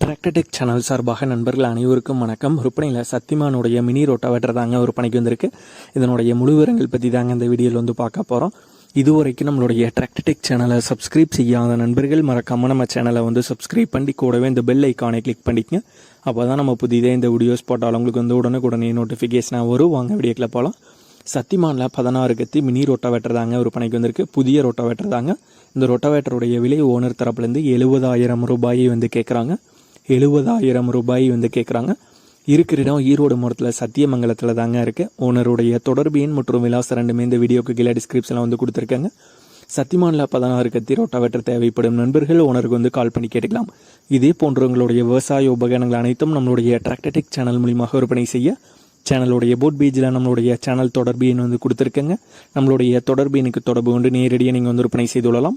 Tractor Tech channel சார்பாக நண்பர்கள் அனைவருக்கும் வணக்கம். விற்பனையில் சத்திமானுடைய மினி ரோட்டாவேட்டர் தாங்க விற்பனைக்கு வந்திருக்கு. இதனுடைய முழு விவரங்கள் பற்றி தாங்க இந்த வீடியோவில் வந்து பார்க்க போகிறோம் இதுவரைக்கும் நம்மளுடைய டிராக்டர்டெக் சேனலை சப்ஸ்கிரைப் செய்யாத நண்பர்கள் மறக்காமல் நம்ம சேனலை வந்து சப்ஸ்கிரைப் பண்ணி கூடவே இந்த பெல் ஐக்கானை கிளிக் பண்ணிக்கங்க. அப்போ தான் நம்ம புதிதே இந்த வீடியோஸ் போட்டாலும் உங்களுக்கு வந்து உடனுக்குடனே நோட்டிஃபிகேஷனாக வரும். வாங்க வீடியோக்கில் போகலாம் சத்திமானில் பதினாறு கத்தி மினி ரோட்டாவேட்டர் தாங்க விற்பனைக்கு வந்திருக்கு. புதிய ரோட்டாவேட்டர் தாங்க. இந்த ரோட்டாவேட்டருடைய விலை ஓனர் தரப்புலேருந்து எழுபதாயிரம் ரூபாயை வந்து கேட்குறாங்க எழுபதாயிரம் ரூபாய் வந்து கேட்குறாங்க இருக்கிற இடம் ஈரோடு மாவட்டத்தில் சத்தியமங்கலத்தில் தாங்க இருக்குது ஓனருடைய தொடர்பு எண் மற்றும் விலாசம் ரெண்டுமே இந்த வீடியோக்கு கீழே டிஸ்கிரிப்ஷனில் வந்து கொடுத்துருக்காங்க. சத்தியமானில் பதினாறு கத்தி வெற்ற தேவைப்படும் நண்பர்கள் ஓனருக்கு வந்து கால் பண்ணி கேட்டுக்கலாம். இதே போன்ற உங்களுடைய விவசாய உபகரணங்கள் அனைத்தும் நம்மளுடைய டிராக்டர்டெக் சேனல் மூலியமாக விற்பனை செய்ய சேனலுடைய போட் பேஜில் நம்மளுடைய சேனல் தொடர்பு எண் வந்து கொடுத்துருக்கேங்க. நம்மளுடைய தொடர்பு எனக்கு தொடர்பு கொண்டு நேரடியாக நீங்கள் வந்து விற்பனை செய்து கொள்ளலாம்.